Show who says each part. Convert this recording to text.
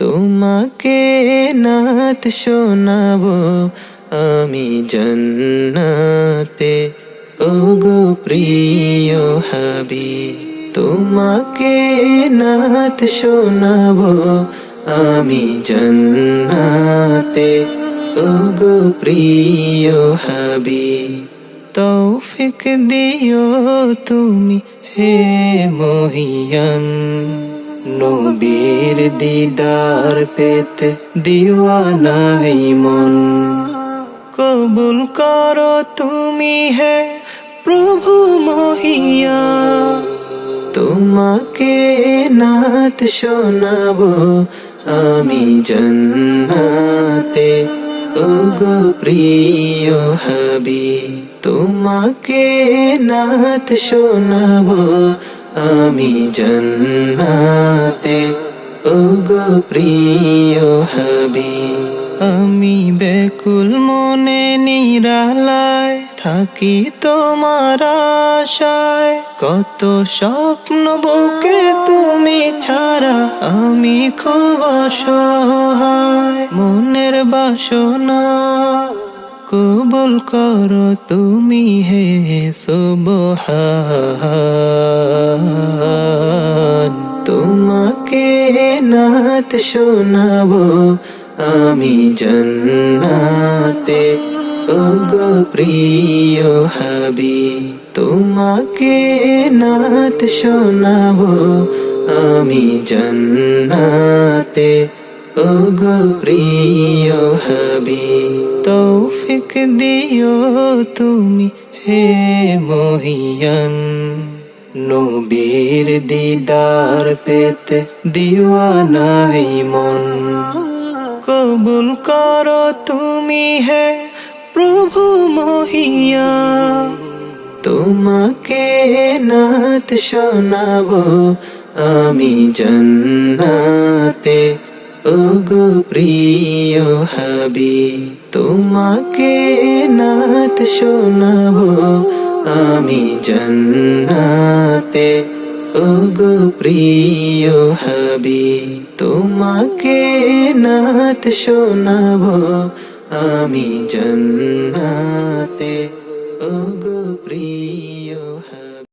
Speaker 1: তোমাকে নাত শোনাবো আমি জন্নাতে। ওগো প্রিয় হাবি তোমাকে নাত শোনাবো আমি জন্নাতে। ওগো প্রিয় হাবি তৌফিক দিও তুমি হে মহিয়ান। নবীর দিদার পেতে দিওয়ানাই মন। কবুল করো তুমি হে প্রভু মহিয়া। তোমাকে নাত শোনাবো আমি জন্নাতে। ওগো প্রিয় হবি তোমাকে নাত শোনাবো আমি জন্নাতে, ওগো প্রিয় হবি আমি বেকুল মনে নিরালায় থাকি তোমার আশায়। কত স্বপ্ন বুকে তুমি ছাড়া আমি খুব অসহায়। মনের বাসনা কবুল করো তুমি হে সুবহান। নাত শোনাবো আমি জন্নাতে। ওগো প্রিয় হবি, তোমাকে নাত শোনাবো আমি জন্নাতে। ওগো প্রিয় হবি, তৌফিক দিও তুমি হে মহিয়ান। নবীর দিদার পেতে দিওয়ানাই মন। কবুল করো তুমি হে প্রভু মহিয়া। তোমাকে নাত শোনাবো আমি জন্নাতে। ওগো প্রিয় হবি তোমাকে নাত শোনাবো আমি জন্নাতে। ওগো প্রিয় হবি তোমাকে নাত শোনাব। আমি জন্নাতে। ওগো প্রিয়